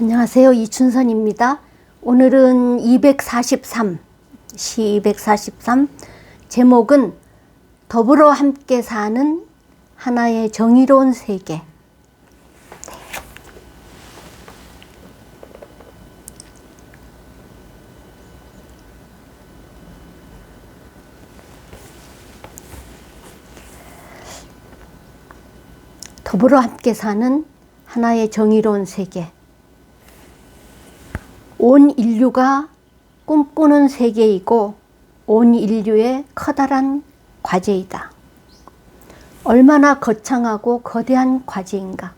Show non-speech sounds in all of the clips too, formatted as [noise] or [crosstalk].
안녕하세요. 이춘선입니다. 오늘은 243, 시 243, 제목은 더불어 함께 사는 하나의 정의로운 세계. 더불어 함께 사는 하나의 정의로운 세계. 온 인류가 꿈꾸는 세계이고 온 인류의 커다란 과제이다. 얼마나 거창하고 거대한 과제인가.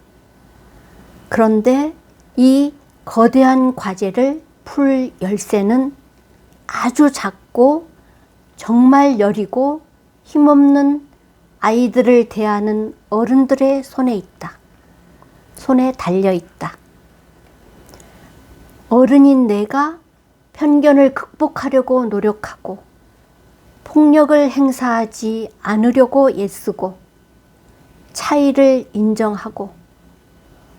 그런데 이 거대한 과제를 풀 열쇠는 아주 작고 정말 여리고 힘없는 아이들을 대하는 어른들의 손에 있다. 손에 달려 있다. 어른인 내가 편견을 극복하려고 노력하고 폭력을 행사하지 않으려고 애쓰고 차이를 인정하고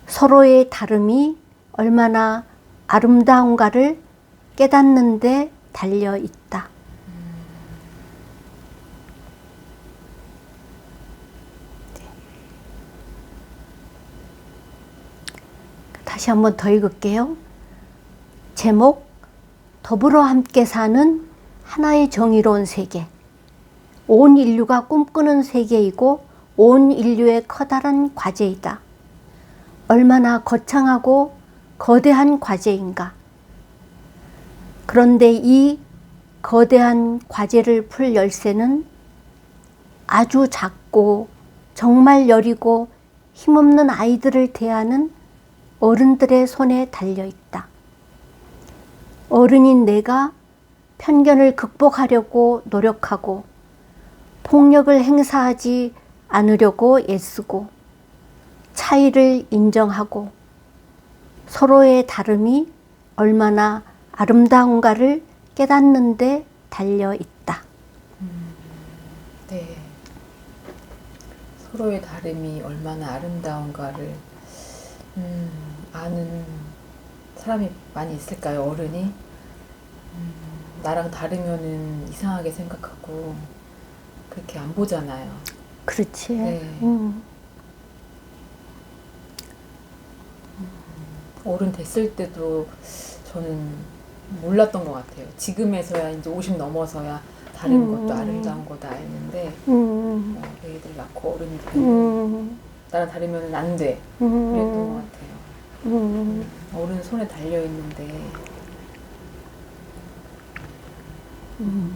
서로의 다름이 얼마나 아름다운가를 깨닫는데 달려 있다. 다시 한번 더 읽을게요. 제목 더불어 함께 사는 하나의 정의로운 세계. 온 인류가 꿈꾸는 세계이고 온 인류의 커다란 과제이다. 얼마나 거창하고 거대한 과제인가. 그런데 이 거대한 과제를 풀 열쇠는 아주 작고 정말 여리고 힘없는 아이들을 대하는 어른들의 손에 달려 있다. 어른인 내가 편견을 극복하려고 노력하고 폭력을 행사하지 않으려고 애쓰고 차이를 인정하고 서로의 다름이 얼마나 아름다운가를 깨닫는데 달려 있다. 네. 서로의 다름이 얼마나 아름다운가를 음, 아는 사람이 많이 있을까요? 어른이 음, 나랑 다르면은 이상하게 생각하고 그렇게 안 보잖아요. 그렇지. 네. 음, 어른 됐을 때도 저는 몰랐던 것 같아요. 지금에서야 이제 50 넘어서야 다른 음. 것도 아름다운 거다 했는데 음, 어, 애들 낳고 어른이 되고 음, 나랑 다르면 안 돼. 그랬던 것 음, 같아요. 음, 어른 손에 달려 있는데 음.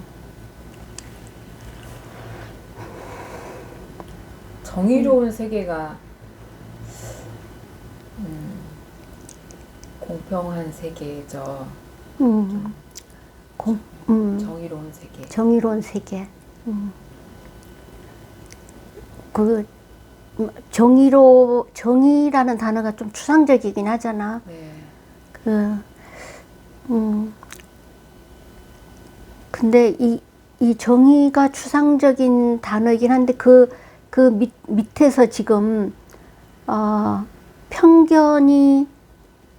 정의로운 세계가 음, 공평한 세계죠. 음. 공, 음. 정의로운 세계. 정의로운 세계. 음. 그 음, 정의로 정의라는 단어가 좀 추상적이긴 하잖아. 네. 그 음. 근데 이, 이 정의가 추상적인 단어이긴 한데 그, 그 밑, 밑에서 지금, 어, 편견이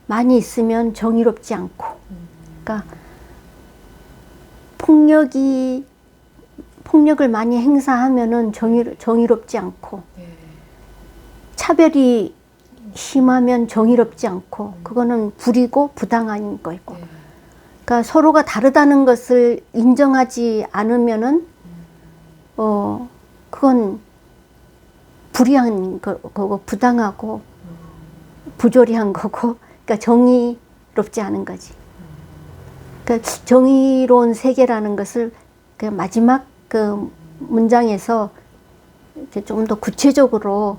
많이 있으면 정의롭지 않고, 그러니까 폭력이, 폭력을 많이 행사하면은 정의, 정의롭지 않고, 네. 차별이 심하면 정의롭지 않고, 그거는 불이고 부당한 거이고. 네. 그러니까 서로가 다르다는 것을 인정하지 않으면은 어 그건 불이한 거, 거고 부당하고 부조리한 거고 그러니까 정의롭지 않은 거지. 그러니까 정의로운 세계라는 것을 그 마지막 그 문장에서 이렇게 좀더 구체적으로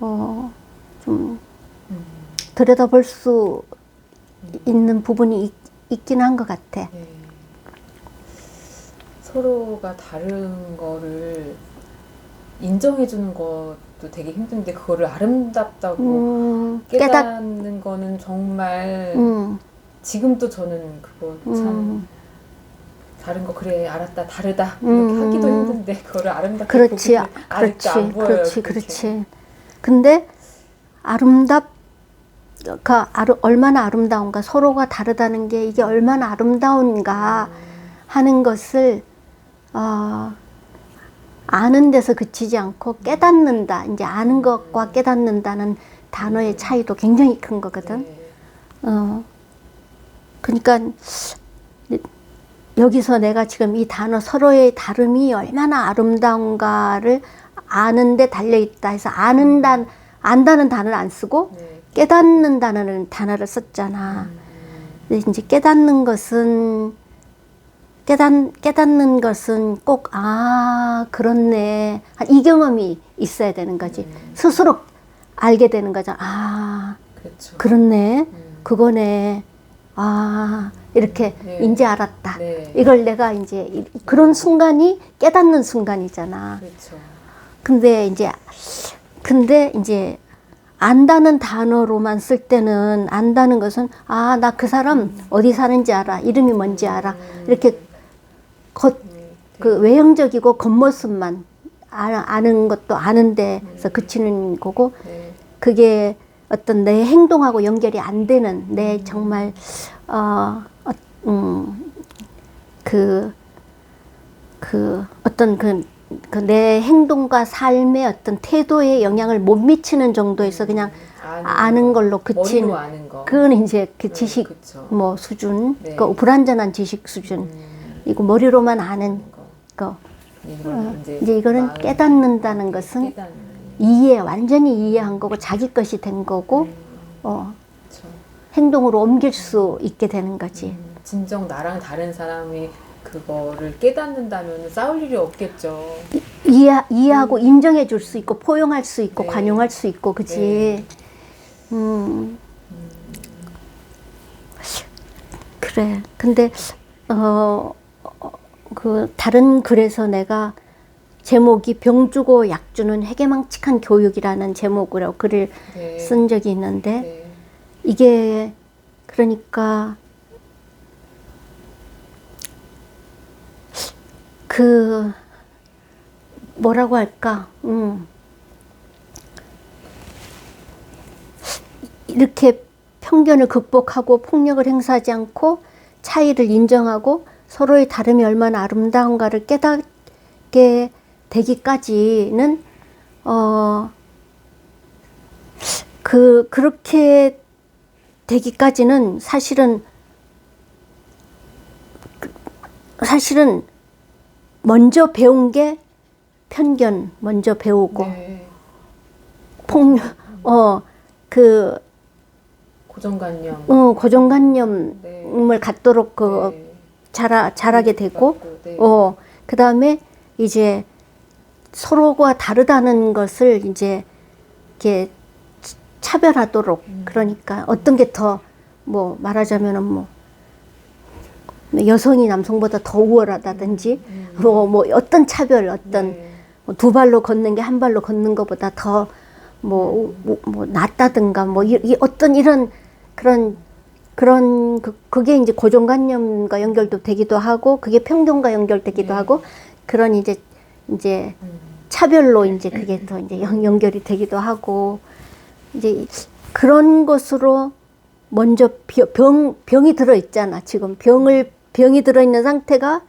어좀 음, 들여다볼 수 있는 부분이 있, 있긴 한 것 같아. 네. 서로가 다른 거를 인정해 주는 것도 되게 힘든데 그거를 아름답다고 음, 깨닫, 깨닫는 거는 정말 음, 지금도 저는 그거 참 음, 다른 거 그래 알았다 다르다 이렇게 음. 하기도 힘든데 그거를 아름답게 그렇지, 그렇지. 그렇지. 그렇지. 근데 아름답, 그 아르, 얼마나 아름다운가 서로가 다르다는 게 이게 얼마나 아름다운가 하는 것을 어, 아는 데서 그치지 않고 깨닫는다 이제 아는 것과 깨닫는다는 단어의 차이도 굉장히 큰 거거든. 네. 어, 그러니까 여기서 내가 지금 이 단어 서로의 다름이 얼마나 아름다운가를 아는데 달려 있다 해서 아는다 안다는 단어를 안 쓰고 네. 깨닫는 단어는 단어를 썼잖아. 이제 깨닫는 것은 깨닫 깨닫는 것은 꼭 아 그렇네 이 경험이 있어야 되는 거지 스스로 알게 되는 거죠. 아 그렇죠. 그렇네 음. 그거네 아 이렇게 네. 이제 알았다. 네. 이걸 내가 이제 이- 그런 순간이 깨닫는 순간이잖아. 그렇죠. 근데 이제 근데 이제 안다는 단어로만 쓸 때는 안다는 것은 아 나 그 사람 어디 사는지 알아 이름이 뭔지 알아 이렇게 겉 그 외형적이고 겉모습만 아- 아는 것도 아는데서 그치는 거고 네. 그게 어떤 내 행동하고 연결이 안 되는 내 정말 어, 어, 음, 그, 그 어떤 그, 그 내 행동과 삶의 어떤 태도에 영향을 못 미치는 정도에서 그냥 아는 걸로 그친 아는 거. 그건 이제 그 지식 그쵸. 뭐 수준 네. 그 불완전한 지식 수준 음, 이거 머리로만 아는 거. 거 이걸 어, 이제, 이제 이거는 깨닫는다는 것은 깨닫는. 이해 완전히 이해한 거고 자기 것이 된 거고 음, 어, 그쵸. 행동으로 옮길 수 있게 되는 거지. 음, 진정 나랑 다른 사람이 그거를 깨닫는다면 싸울 일이 없겠죠. 이해 이해하고 인정해 줄 수 있고 포용할 수 있고 네. 관용할 수 있고 그지. 네. 음. 그래. 근데 어 그 다른 글에서 내가 제목이 병 주고 약 주는 해괴망측한 교육이라는 제목으로 글을 네. 쓴 적이 있는데 네. 이게 그러니까 그 뭐라고 할까? 음. 이렇게 편견을 극복하고 폭력을 행사하지 않고 차이를 인정하고 서로의 다름이 얼마나 아름다운가를 깨닫게 되기까지는 어 그 그렇게 되기까지는 사실은 그- 사실은 먼저 배운 게 편견 먼저 배우고 네. 폭력 어그 고정관념. 어, 고정관념을 네. 갖도록 그 네. 자라 자라게 되고 맞고, 네. 어 그다음에 이제 서로가 다르다는 것을 이제 이렇게 차별하도록 음. 그러니까 어떤 게 더 뭐 말하자면은 뭐 여성이 남성보다 더 우월하다든지 뭐, 뭐 어떤 차별 어떤 음. 네. 뭐두 발로 걷는 게 한 발로 걷는 것보다 더 뭐 뭐, 뭐 낫다든가 뭐 이, 이 어떤 이런 그런 그런 그, 그게 이제 고정관념과 연결도 되기도 하고 그게 편견과 연결되기도 네. 하고 그런 이제 이제 음. 차별로 이제 그게 더 이제 연, 연결이 되기도 하고 이제 그런 것으로 먼저 병, 병 병이 들어 있잖아 지금 병을 병이 들어 있는 상태가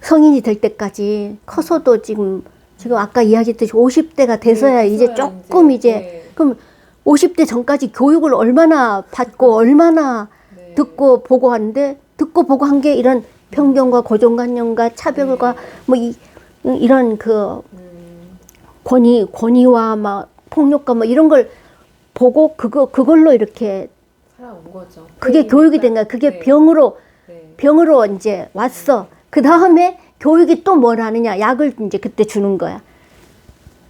성인이 될 때까지 커서도 지금 지금 아까 이야기했듯이 50대가 돼서야 네, 이제 조금 이제, 이제 네. 그럼 50대 전까지 교육을 얼마나 받고 얼마나 네. 듣고 보고 하는데 듣고 보고 한 게 이런 편견과 고정관념과 차별과 뭐 이, 이런 그 음, 권위 권위와 막 폭력과 뭐 이런 걸 보고 그거 그걸로 이렇게 살아온 거죠. 그게 네. 교육이 된 거야. 그게 네. 병으로 네. 병으로 이제 왔어. 그 다음에 교육이 또 뭘 하느냐? 약을 이제 그때 주는 거야.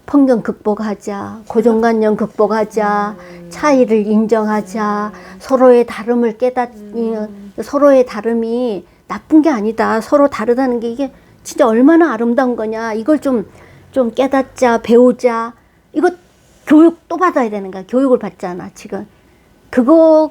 편견 극복하자, 고정관념 극복하자, 차이를 인정하자, 서로의 다름을 깨닫, 이, 서로의 다름이 나쁜 게 아니다. 서로 다르다는 게 이게 진짜 얼마나 아름다운 거냐. 이걸 좀, 좀 깨닫자, 배우자. 이거 교육 또 받아야 되는 거야. 교육을 받잖아, 지금. 그거,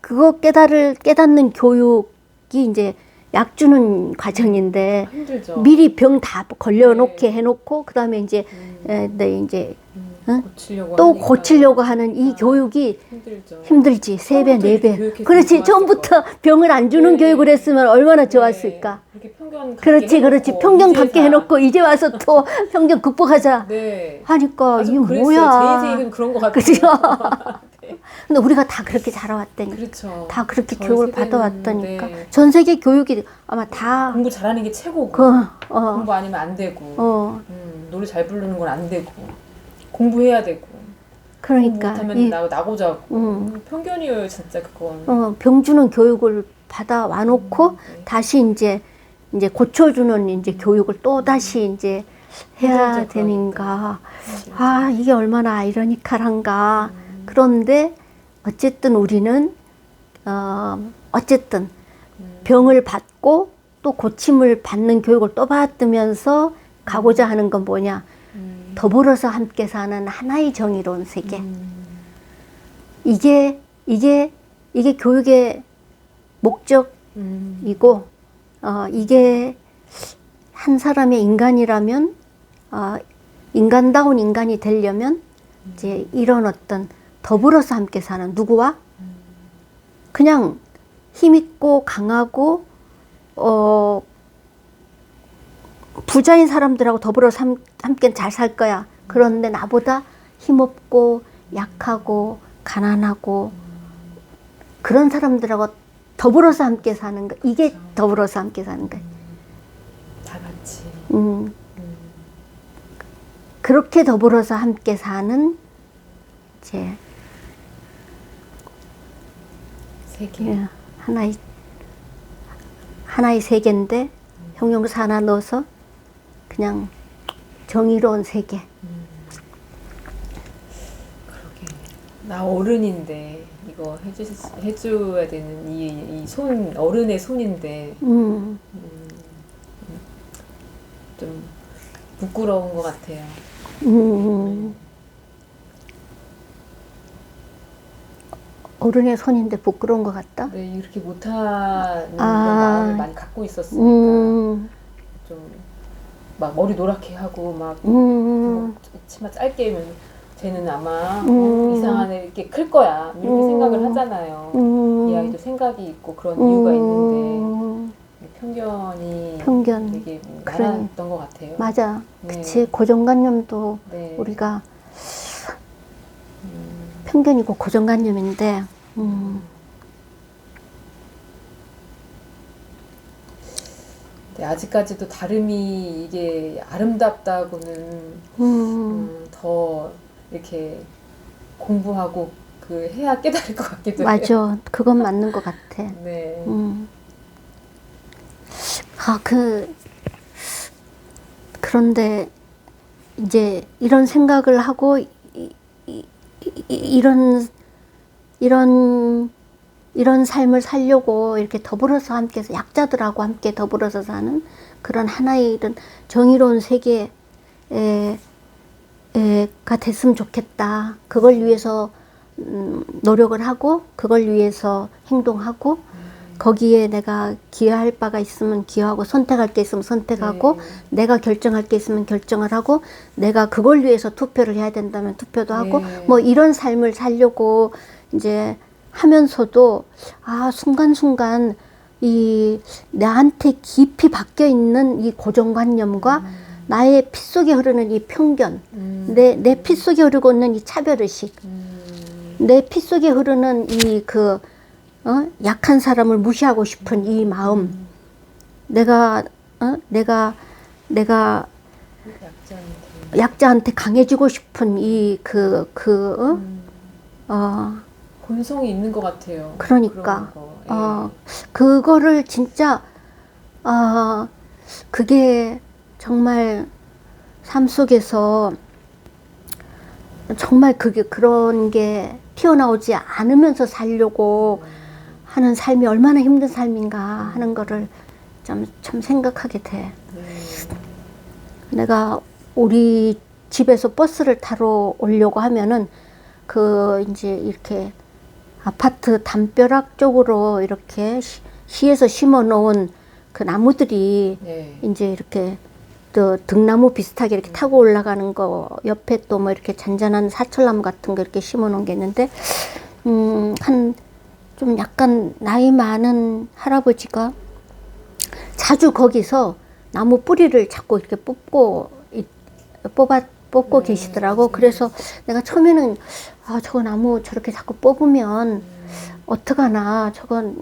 그거 깨달을, 깨닫는 교육이 이제 약 주는 과정인데, 힘들죠. 미리 병 다 걸려놓게 네. 해놓고, 그 다음에 이제, 음, 에, 네, 이제, 음. 응? 고치려고 또 하니까 고치려고 하는 이 아. 교육이 힘들죠. 힘들지 세 배 처음부터 네 이렇게 배 교육했으면 그렇지 좋았을 처음부터 병을 안 주는 네. 교육을 했으면 얼마나 좋았을까 네, 그렇게 편견 갖게 그렇지 그렇지 해놓고 편견 이제야- 갖게 해놓고 이제 와서 또 [laughs] 편견 극복하자 네. 하니까 아, 이게 그랬어요. 뭐야 제 인생은 그런 것 같아요. 그죠? [laughs] 근데 우리가 다 그렇게 자라왔다니까 그렇죠. 다 그렇게 교육을 세대는, 받아왔다니까. 네. 전 세계 교육이 아마 다 공부 잘하는 게 최고고. 그, 어, 공부 아니면 안 되고. 어, 음, 노래 잘 부르는 건 안 되고. 공부해야 되고. 그러니까. 못하면 이 나, 나고 자고. 음. 편견이에요 진짜 그건. 어, 병주는 교육을 받아 와놓고 네. 다시 이제 이제 고쳐주는 이제 교육을 또 다시 이제 해야 되는가. 아, 이게 얼마나 아이러니컬한가. 음. 그런데 어쨌든 우리는, 어, 어쨌든 음. 병을 받고 또 고침을 받는 교육을 또 받으면서 가고자 하는 건 뭐냐. 음. 더불어서 함께 사는 하나의 정의로운 세계. 음. 이게, 이게, 이게 교육의 목적 음. 이고 어, 이게 한 사람의 인간이라면 어, 인간다운 인간이 되려면 이제 이런 어떤 더불어서 함께 사는 누구와 그냥 힘있고 강하고 어, 부자인 사람들하고 더불어서 함, 함께 잘 살 거야. 그런데 나보다 힘없고 약하고 가난하고 그런 사람들하고 더불어서 함께 사는 거 이게 더불어서 함께 사는 거야. 다 같이 음, 음. 그렇게 더불어서 함께 사는 이제 세계 예, 하나의 하나의 세계인데 형용사 하나 넣어서 그냥 정의로운 세계. 그러게. 나 어른인데 이거 해주 해줘야 되는 이 이 손 어른의 손인데. 음, 좀 부끄러운 것 같아요. 음, 어른의 손인데 부끄러운 것 같다. 네, 이렇게 못하는 그런 아. 마음을 많이 갖고 있었으니까 음, 좀 막 머리 노랗게 하고 막 음, 치마 짧게 하면 쟤는 아마 음. 어, 이상한 애 이렇게 클 거야 이렇게 음. 생각을 하잖아요. 음, 이 아이도 생각이 있고 그런 이유가 있는데 음, 편견이 편견. 되게 그래. 많았던 것 같아요. 맞아. 네. 그치. 고정관념도 네. 우리가 음, 편견이고 고정관념인데, 음, 네, 아직까지도 다름이 이게 아름답다고는 음, 음, 더 이렇게 공부하고 그 해야 깨달을 것 같기도 해요. 맞아. 그건 맞는 것 같아. [laughs] 네. 음. 아, 그, 그런데 이제 이런 생각을 하고, 이, 이, 이- 이런, 이런, 이런 삶을 살려고 이렇게 더불어서 함께, 서 약자들하고 함께 더불어서 사는 그런 하나의 이런 정의로운 세계에, 가 됐으면 좋겠다. 그걸 위해서 음, 노력을 하고, 그걸 위해서 행동하고, 거기에 내가 기여할 바가 있으면 기여하고 선택할 게 있으면 선택하고 네. 내가 결정할 게 있으면 결정을 하고 내가 그걸 위해서 투표를 해야 된다면 투표도 하고 네. 뭐 이런 삶을 살려고 이제 하면서도 아 순간순간 이 나한테 깊이 박혀 있는 이 고정관념과 나의 피 속에 흐르는 이 편견 음, 내내 피 속에 흐르고 있는 이 차별 의식 음, 내피 속에 흐르는 이그 어? 약한 사람을 무시하고 싶은 이 마음, 내가 어? 내가 내가 약자한테. 약자한테 강해지고 싶은 이 그그 어? 음, 어, 본성이 있는 것 같아요. 그러니까. 예. 어, 그거를 진짜 아 그게 정말 삶 속에서 정말 그게 그런 게 튀어나오지 않으면서 살려고 하는 삶이 얼마나 힘든 삶인가 하는 거를 좀, 참 생각하게 돼. 네. 내가 우리 집에서 버스를 타러 오려고 하면은 그 이제 이렇게 아파트 담벼락 쪽으로 이렇게 시, 시에서 심어 놓은 그 나무들이 네. 이제 이렇게 또 등나무 비슷하게 이렇게 타고 올라가는 거 옆에 또 뭐 이렇게 잔잔한 사철나무 같은 거 이렇게 심어 놓은 게 있는데 음, 한 좀 약간 나이 많은 할아버지가 자주 거기서 나무 뿌리를 자꾸 이렇게 뽑고 이- 뽑아 뽑고 계시더라고. 그래서 내가 처음에는 아 저거 나무 저렇게 자꾸 뽑으면 어떡하나 저건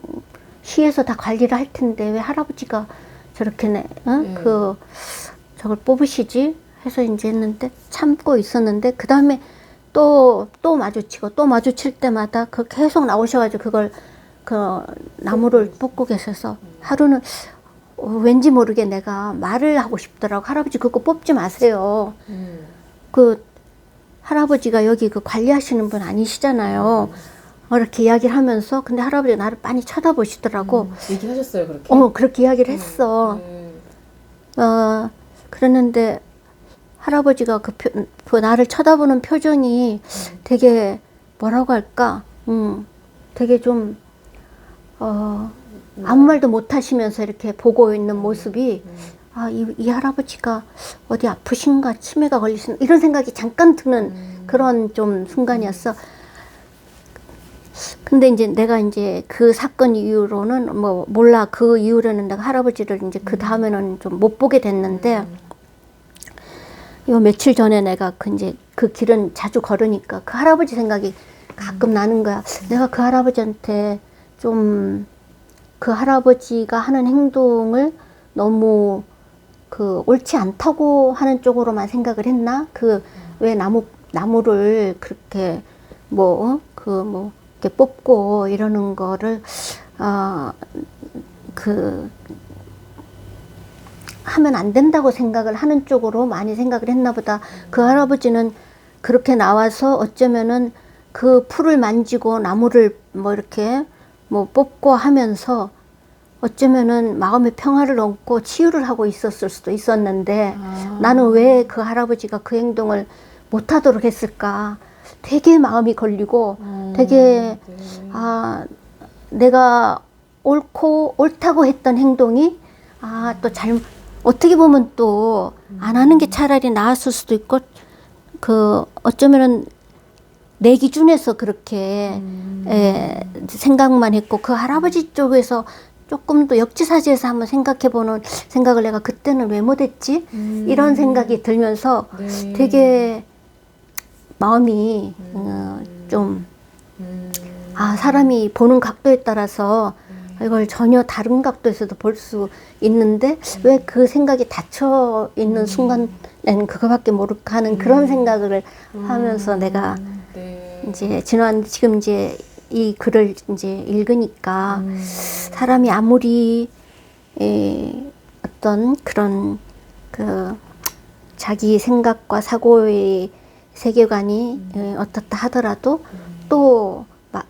시에서 다 관리를 할 텐데 왜 할아버지가 저렇게 내, 어? 네. 그 저걸 뽑으시지 해서 이제 했는데 참고 있었는데 그 다음에 또 또 마주치고 또 마주칠 때마다 그 계속 나오셔가지고 그걸 그 나무를 뽑고 계셔서 하루는 어, 왠지 모르게 내가 말을 하고 싶더라고 할아버지 그거 뽑지 마세요 음. 그 할아버지가 여기 그 관리하시는 분 아니시잖아요. 어, 이렇게 이야기를 하면서 근데 할아버지가 나를 많이 쳐다보시더라고. 음. 얘기하셨어요 그렇게? 어 그렇게 이야기를 했어. 네. 어, 그랬는데 할아버지가 그, 표, 그 나를 쳐다보는 표정이 되게 뭐라고 할까, 음, 되게 좀, 어, 아무 말도 못 하시면서 이렇게 보고 있는 모습이, 아, 이, 이 할아버지가 어디 아프신가, 치매가 걸리신, 이런 생각이 잠깐 드는 그런 좀 순간이었어. 근데 이제 내가 이제 그 사건 이후로는 뭐 몰라. 그 이후로는 내가 할아버지를 이제 그 다음에는 좀 못 보게 됐는데 요 며칠 전에 내가 그 이제 그 길은 자주 걸으니까 그 할아버지 생각이 가끔 나는 거야. 내가 그 할아버지한테 좀 그 할아버지가 하는 행동을 너무 그 옳지 않다고 하는 쪽으로만 생각을 했나? 그 왜 나무 나무를 그렇게 뭐 그뭐 이렇게 뽑고 이러는 거를 어그 하면 안 된다고 생각을 하는 쪽으로 많이 생각을 했나 보다. 그 할아버지는 그렇게 나와서 어쩌면은 그 풀을 만지고 나무를 뭐 이렇게 뭐 뽑고 하면서 어쩌면은 마음의 평화를 얻고 치유를 하고 있었을 수도 있었는데 아. 나는 왜 그 할아버지가 그 행동을 못하도록 했을까? 되게 마음이 걸리고 음, 되게 네. 아 내가 옳고 옳다고 했던 행동이 아 또잘 어떻게 보면 또 안 하는 게 차라리 나았을 수도 있고 그 어쩌면은 내 기준에서 그렇게 에, 생각만 했고 그 할아버지 쪽에서 조금 더 역지사지해서 한번 생각해 보는 생각을 내가 그때는 왜 못했지 음. 이런 생각이 들면서 네. 되게 마음이 어, 좀 음. 아, 사람이 보는 각도에 따라서 이걸 전혀 다른 각도에서도 볼 수 있는데 왜그 생각이 닫혀 있는 순간에는 그거밖에 모르고 하는 그런 생각을 하면서 내가 네. 이제 지난 지금 이제 이 글을 이제 읽으니까 음. 사람이 아무리 에, 어떤 그런 그 자기 생각과 사고의 세계관이 에, 어떻다 하더라도 또 마,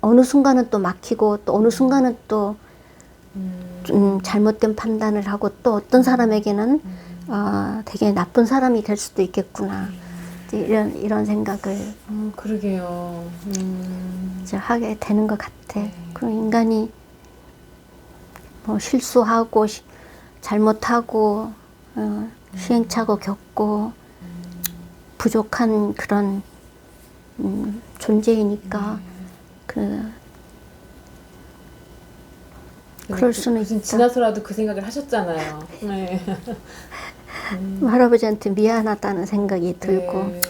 어느 순간은 또 막히고 또 어느 순간은 또 음, 잘못된 판단을 하고 또 어떤 사람에게는 어, 되게 나쁜 사람이 될 수도 있겠구나 이제 이런 이런 생각을 음, 그러게요. 음. 이제 하게 되는 것 같아. 그럼 인간이 뭐 실수하고 시- 잘못하고 어, 시행착오 겪고 부족한 그런 음, 존재이니까 그 그럴 수는 그, 있다. 지나서라도 그 생각을 하셨잖아요. 네. [laughs] 할아버지한테 미안하다는 생각이 들고 네.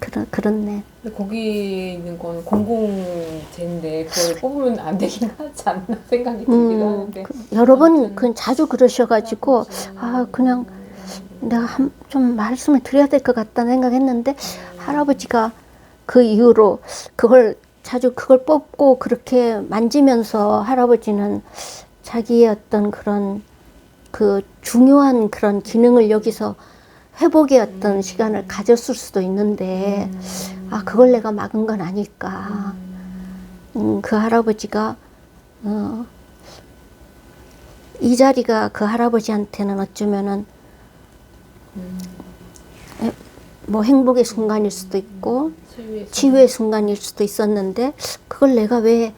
그런 그렇네. 근데 거기 있는 건 공공재인데 그걸 뽑으면 안 되긴 하지 않나 생각이 들기도 음, 하는데. 그 여러 번. 그 자주 그러셔가지고 아 그냥 내가 한, 좀 말씀을 드려야 될 것 같다는 생각했는데 할아버지가 그 이후로 그걸 자주 그걸 뽑고 그렇게 만지면서 할아버지는 자기의 어떤 그런 그 중요한 그런 기능을 여기서 회복의 어떤 시간을 가졌을 수도 있는데 아 그걸 내가 막은 건 아닐까. 음, 그 할아버지가 어, 이 자리가 그 할아버지한테는 어쩌면은 에, 뭐 행복의 순간일 수도 있고 치유의 치유의 순간일 수도 있었는데 그걸 내가 왜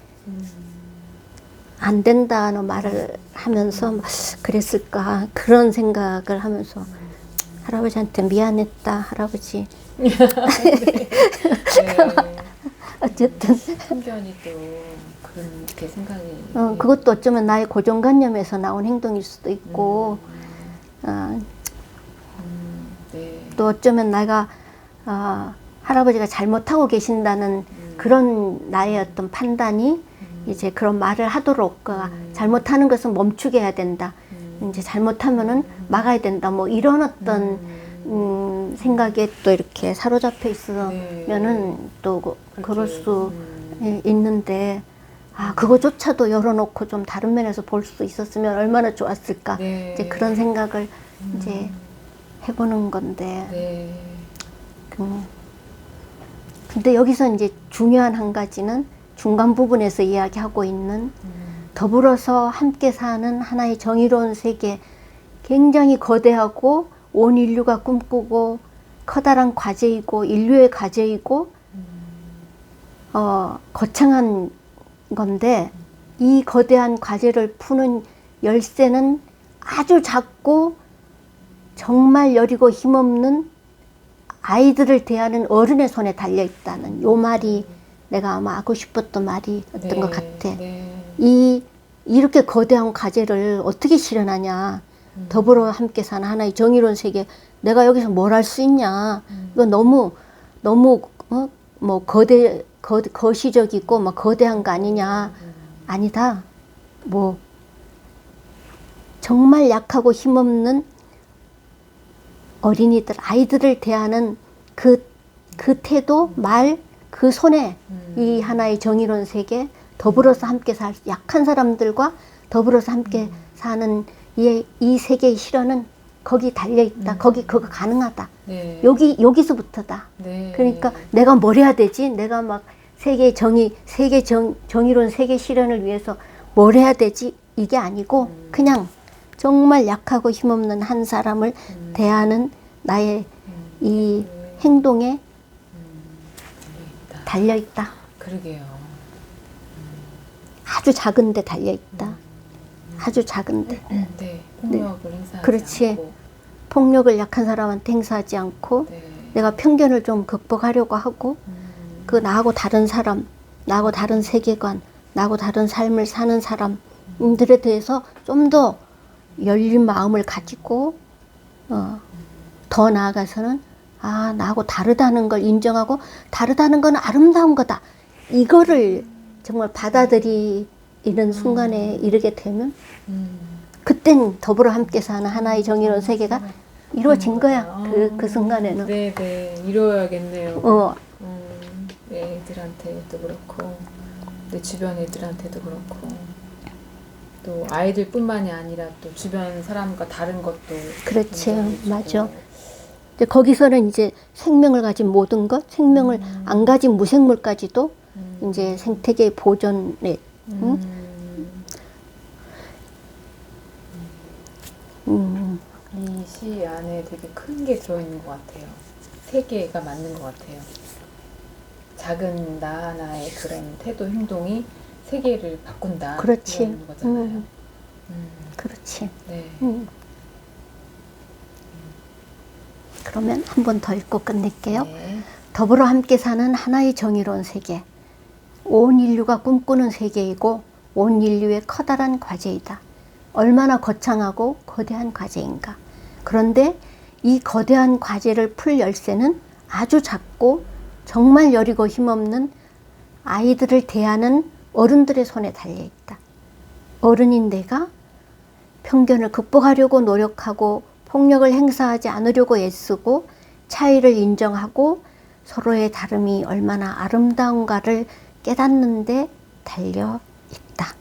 안 된다는 말을 하면서 막 그랬을까 그런 생각을 하면서 할아버지한테 미안했다 할아버지 네. [laughs] 어쨌든 편견이 또 그렇게 생각이. 어, 그것도 어쩌면 나의 고정관념에서 나온 행동일 수도 있고 어, 음, 네. 또 어쩌면 내가 어, 할아버지가 잘못하고 계신다는 그런 나의 어떤 판단이 이제 그런 말을 하도록 그 잘못하는 것은 멈추게 해야 된다. 이제 잘못하면은 막아야 된다. 뭐 이런 어떤 음, 생각에 또 이렇게 사로잡혀 있으면은 또 그- 그럴 수 음, 예, 있는데 아 그거조차도 열어놓고 좀 다른 면에서 볼 수 있었으면 얼마나 좋았을까. 네. 이제 그런 생각을 이제 해보는 건데. 네. 음, 근데 여기서 이제 중요한 한 가지는 중간 부분에서 이야기하고 있는 음, 더불어서 함께 사는 하나의 정의로운 세계 굉장히 거대하고 온 인류가 꿈꾸고 커다란 과제이고 인류의 과제이고 어, 거창한 건데 이 거대한 과제를 푸는 열쇠는 아주 작고 정말 여리고 힘없는 아이들을 대하는 어른의 손에 달려 있다는 요 말이 내가 아마 하고 싶었던 말이었던 네. 것 같아. 네. 이 이렇게 거대한 과제를 어떻게 실현하냐? 더불어 함께 사는 하나의 정의로운 세계. 내가 여기서 뭘 할 수 있냐? 이거 너무 너무 어? 뭐 거대 거, 거시적이고 막 거대한 거 아니냐? 아니다. 뭐 정말 약하고 힘없는 어린이들, 아이들을 대하는 그, 그 태도, 말, 그 손에 이 하나의 정의로운 세계, 더불어서 함께 살, 약한 사람들과 더불어서 함께 사는 이, 이 세계의 실현은 거기 달려 있다. 거기 그거 가능하다. 네. 여기, 여기서부터다. 네. 그러니까 내가 뭘 해야 되지? 내가 막 세계 정의, 세계 정, 정의로운 세계 실현을 위해서 뭘 해야 되지? 이게 아니고 그냥 정말 약하고 힘없는 한 사람을 대하는 나의 이 행동에 있다. 달려 있다. 그러게요. 아주 작은데 달려 있다. 아주 작은데 네. 폭력을 행사하지 그렇지. 않고. 폭력을 약한 사람한테 행사하지 않고 네. 내가 편견을 좀 극복하려고 하고 음, 그 나하고 다른 사람, 나하고 다른 세계관, 나하고 다른 삶을 사는 사람들에 대해서 좀 더 열린 마음을 가지고 어, 더 나아가서는 아 나하고 다르다는 걸 인정하고 다르다는 건 아름다운 거다. 이거를 정말 받아들이는 순간에 이르게 되면 음. 그땐 더불어 함께 사는 하나의 정의로운 세계가 이루어진 거야. 그, 그 순간에는. 네, 네. 이뤄야겠네요. 어, 음, 내 애들한테도 그렇고 내 주변 애들한테도 그렇고 또 아이들뿐만이 아니라 또 주변 사람과 다른 것도 그렇지. 맞아. 이제 거기서는 이제 생명을 가진 모든 것, 생명을 안 가진 무생물까지도 음. 이제 생태계 보존에 응? 음, 음, 이시 안에 되게 큰 게 들어있는 것 같아요. 세 개가 맞는 것 같아요. 작은 나 하나의 그런 태도 행동이 세계를 바꾼다. 그렇지. 거잖아요. 음. 음, 그렇지. 네. 음. 그러면 한 번 더 읽고 끝낼게요. 네. 더불어 함께 사는 하나의 정의로운 세계. 온 인류가 꿈꾸는 세계이고 온 인류의 커다란 과제이다. 얼마나 거창하고 거대한 과제인가. 그런데 이 거대한 과제를 풀 열쇠는 아주 작고 정말 여리고 힘없는 아이들을 대하는 어른들의 손에 달려 있다. 어른인 내가 편견을 극복하려고 노력하고 폭력을 행사하지 않으려고 애쓰고 차이를 인정하고 서로의 다름이 얼마나 아름다운가를 깨닫는데 달려 있다.